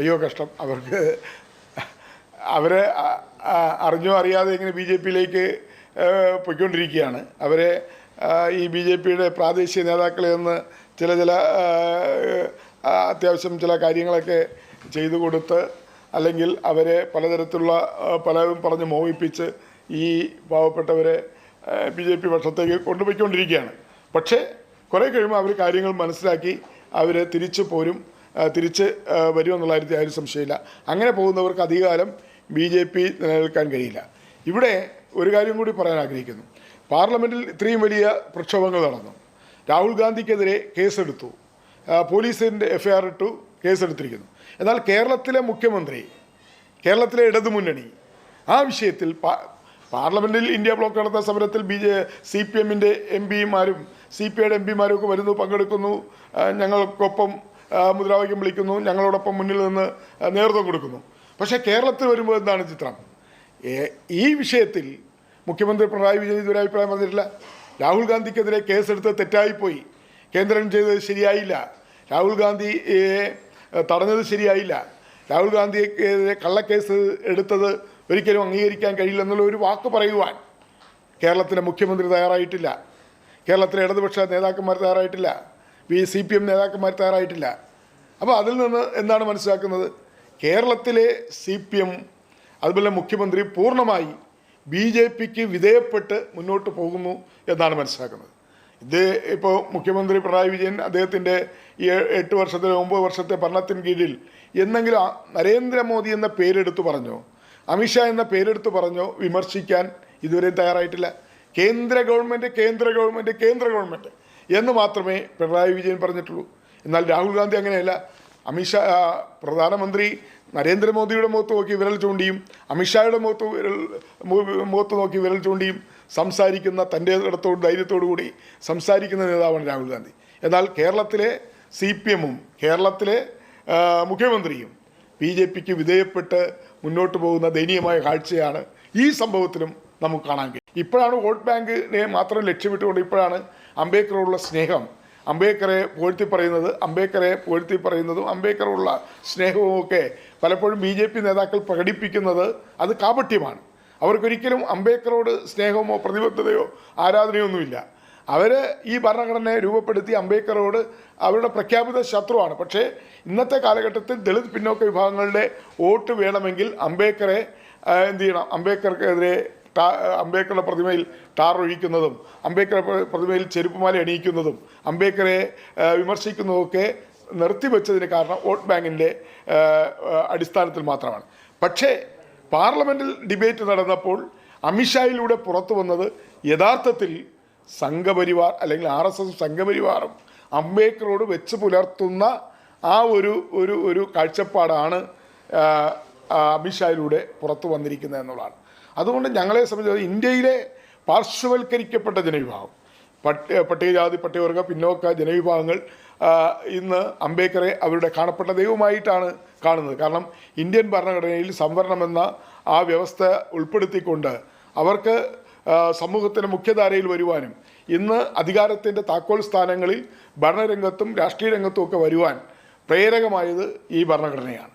അയ്യോ കഷ്ടം. അവർക്ക് അവരെ അറിഞ്ഞോ അറിയാതെ ഇങ്ങനെ ബി ജെ പിയിലേക്ക് പൊയ്ക്കൊണ്ടിരിക്കുകയാണ്. അവരെ ഈ ബി ജെ പിയുടെ പ്രാദേശിക നേതാക്കളിൽ നിന്ന് ചില ചില അത്യാവശ്യം ചില കാര്യങ്ങളൊക്കെ ചെയ്തു കൊടുത്ത് അല്ലെങ്കിൽ അവരെ പലതരത്തിലുള്ള പലരും പറഞ്ഞ് മോഹിപ്പിച്ച് ഈ പാവപ്പെട്ടവരെ ബി ജെ പി പക്ഷത്തേക്ക് കൊണ്ടുപോയിക്കൊണ്ടിരിക്കുകയാണ്. പക്ഷേ കുറേ കഴിയുമ്പോൾ അവർ കാര്യങ്ങൾ മനസ്സിലാക്കി അവർ തിരിച്ചു പോരും. തിരിച്ച് വരുമെന്നുള്ള കാര്യത്തിൽ ആരും സംശയമില്ല അങ്ങനെ പോകുന്നവർക്ക് അധികകാലം ബി ജെ പി നിലനിൽക്കാൻ കഴിയില്ല. ഇവിടെ ഒരു കാര്യം കൂടി പറയാൻ ആഗ്രഹിക്കുന്നു. പാർലമെന്റിൽ ഇത്രയും വലിയ പ്രക്ഷോഭങ്ങൾ നടന്നു. രാഹുൽ ഗാന്ധിക്കെതിരെ കേസെടുത്തു. പോലീസിന്റെ എഫ് ഐ ആർ ഇട്ടു കേസെടുത്തിരിക്കുന്നു. എന്നാൽ കേരളത്തിലെ മുഖ്യമന്ത്രി കേരളത്തിലെ ഇടതുമുന്നണി ആ വിഷയത്തിൽ പാർലമെന്റിൽ ഇന്ത്യ ബ്ലോക്ക് നടത്തുന്ന സമരത്തിൽ ബി ജെ സി പി എമ്മിന്റെ എം പിമാരും സി പി ഐയുടെ എം പിമാരും ഒക്കെ വരുന്നു പങ്കെടുക്കുന്നു. ഞങ്ങൾക്കൊപ്പം മുദ്രാവാക്യം വിളിക്കുന്നു. ഞങ്ങളോടൊപ്പം മുന്നിൽ നിന്ന് നേതൃത്വം കൊടുക്കുന്നു. പക്ഷേ കേരളത്തിൽ വരുമ്പോൾ എന്താണ് ചിത്രം? ഈ വിഷയത്തിൽ മുഖ്യമന്ത്രി പിണറായി വിജയൻ ഇതുവരെ അഭിപ്രായം പറഞ്ഞിട്ടില്ല. രാഹുൽ ഗാന്ധിക്കെതിരെ കേസെടുത്ത് തെറ്റായിപ്പോയി. കേന്ദ്രം ചെയ്തത് ശരിയായില്ല. രാഹുൽ ഗാന്ധിയെ തടഞ്ഞത് ശരിയായില്ല. രാഹുൽ ഗാന്ധിക്കെതിരെ കള്ളക്കേസ് എടുത്തത് ഒരിക്കലും അംഗീകരിക്കാൻ കഴിയില്ല എന്നുള്ള ഒരു വാക്ക് പറയുവാൻ കേരളത്തിലെ മുഖ്യമന്ത്രി തയ്യാറായിട്ടില്ല. കേരളത്തിലെ ഇടതുപക്ഷ നേതാക്കന്മാർ തയ്യാറായിട്ടില്ല. സി പി എം നേതാക്കന്മാർ തയ്യാറായിട്ടില്ല. അപ്പോൾ അതിൽ നിന്ന് എന്താണ് മനസ്സിലാക്കുന്നത്? കേരളത്തിലെ സി പി എം അതുപോലെ മുഖ്യമന്ത്രി പൂർണമായി ബി ജെ പിക്ക് വിധേയപ്പെട്ട് മുന്നോട്ട് പോകുന്നു എന്നാണ് മനസ്സിലാക്കുന്നത്. ഇത് ഇപ്പോൾ മുഖ്യമന്ത്രി പിണറായി വിജയൻ അദ്ദേഹത്തിന്റെ ഈ എട്ട് വർഷത്തെ ഒമ്പത് വർഷത്തെ ഭരണത്തിന് കീഴിൽ എന്നെങ്കിലും നരേന്ദ്രമോദി എന്ന പേരെടുത്ത് പറഞ്ഞോ അമിത്ഷാ എന്ന പേരെടുത്ത് പറഞ്ഞോ വിമർശിക്കാൻ ഇതുവരെയും തയ്യാറായിട്ടില്ല. കേന്ദ്ര ഗവൺമെന്റ് കേന്ദ്ര ഗവൺമെന്റ് കേന്ദ്ര ഗവൺമെന്റ് എന്ന് മാത്രമേ പിണറായി വിജയൻ പറഞ്ഞിട്ടുള്ളൂ. എന്നാൽ രാഹുൽ ഗാന്ധി അങ്ങനെയല്ല. അമിത്ഷാ പ്രധാനമന്ത്രി നരേന്ദ്രമോദിയുടെ മുഖത്ത് നോക്കി വിരൽ ചൂണ്ടിയും അമിത്ഷായുടെ മുഖത്ത് വിരൽ മുഖത്ത് നോക്കി വിരൽ ചൂണ്ടിയും സംസാരിക്കുന്ന തന്റെ ഇടത്തോട് ധൈര്യത്തോടു കൂടി സംസാരിക്കുന്ന നേതാവാണ് രാഹുൽ ഗാന്ധി. എന്നാൽ കേരളത്തിലെ സി പി എമ്മും കേരളത്തിലെ മുഖ്യമന്ത്രിയും ബി ജെ പിക്ക് വിധേയപ്പെട്ട് മുന്നോട്ട് പോകുന്ന ദയനീയമായ കാഴ്ചയാണ് ഈ സംഭവത്തിലും നമുക്ക് കാണാൻ ഇപ്പോഴാണ് വോട്ട് ബാങ്കിനെ മാത്രം ലക്ഷ്യമിട്ടുകൊണ്ട് ഇപ്പോഴാണ് അംബേദ്കറോടുള്ള സ്നേഹം. അംബേദ്കറെ പുകഴ്ത്തി പറയുന്നത് അംബേദ്കറെ പുകഴ്ത്തി പറയുന്നതും അംബേദ്കറോടുള്ള സ്നേഹവും ഒക്കെ പലപ്പോഴും ബി ജെ പി നേതാക്കൾ പ്രകടിപ്പിക്കുന്നത് അത് കാപട്യമാണ്. അവർക്കൊരിക്കലും അംബേദ്കറോട് സ്നേഹമോ പ്രതിബദ്ധതയോ ആരാധനയോ ഒന്നുമില്ല അവർ ഈ ഭരണഘടനയെ രൂപപ്പെടുത്തി അംബേദ്കറോട് അവരുടെ പ്രഖ്യാപിത ശത്രുവാണ്. പക്ഷേ ഇന്നത്തെ കാലഘട്ടത്തിൽ ദളിത് പിന്നോക്ക വിഭാഗങ്ങളുടെ വോട്ട് വേണമെങ്കിൽ അംബേദ്കറെ എന്തു ചെയ്യണം? അംബേദ്കർക്കെതിരെ അംബേദ്കറുടെ പ്രതിമയിൽ ടാർ ഒഴിക്കുന്നതും അംബേദ്കറുടെ പ്രതിമയിൽ ചെരുപ്പുമാല എണീക്കുന്നതും അംബേദ്കറെ വിമർശിക്കുന്നതുമൊക്കെ നിർത്തിവെച്ചതിന് കാരണം വോട്ട് ബാങ്കിന്റെ അടിസ്ഥാനത്തിൽ മാത്രമാണ്. പക്ഷേ പാർലമെന്റിൽ ഡിബേറ്റ് നടന്നപ്പോൾ അമിത്ഷായിലൂടെ പുറത്തു വന്നത് യഥാർത്ഥത്തിൽ സംഘപരിവാർ അല്ലെങ്കിൽ ആർ എസ് എസ് സംഘപരിവാറും അംബേദ്കറോട് വെച്ച് പുലർത്തുന്ന ആ ഒരു ഒരു ഒരു കാഴ്ചപ്പാടാണ് അമിത്ഷായിലൂടെ പുറത്തു വന്നിരിക്കുന്നത് എന്നുള്ളതാണ്. അതുകൊണ്ട് ഞങ്ങളെ സംബന്ധിച്ച് ഇന്ത്യയിലെ പാർശ്വവൽക്കരിക്കപ്പെട്ട ജനവിഭാഗം പട്ടി പട്ടികജാതി പട്ടികവർഗ പിന്നോക്ക ജനവിഭാഗങ്ങൾ ഇന്ന് അംബേദ്കറെ അവരുടെ കാണപ്പെട്ട ദൈവമായിട്ടാണ് കാണുന്നത്. കാരണം ഇന്ത്യൻ ഭരണഘടനയിൽ സംവരണമെന്ന ആ വ്യവസ്ഥ ഉൾപ്പെടുത്തിക്കൊണ്ട് അവർക്ക് സമൂഹത്തിന്റെ മുഖ്യധാരയിൽ വരുവാനും ഇന്ന് അധികാരത്തിന്റെ താക്കോൽ സ്ഥാനങ്ങളിൽ ഭരണരംഗത്തും രാഷ്ട്രീയ രംഗത്തും ഒക്കെ വരുവാൻ പ്രേരകമായത് ഈ ഭരണഘടനയാണ്.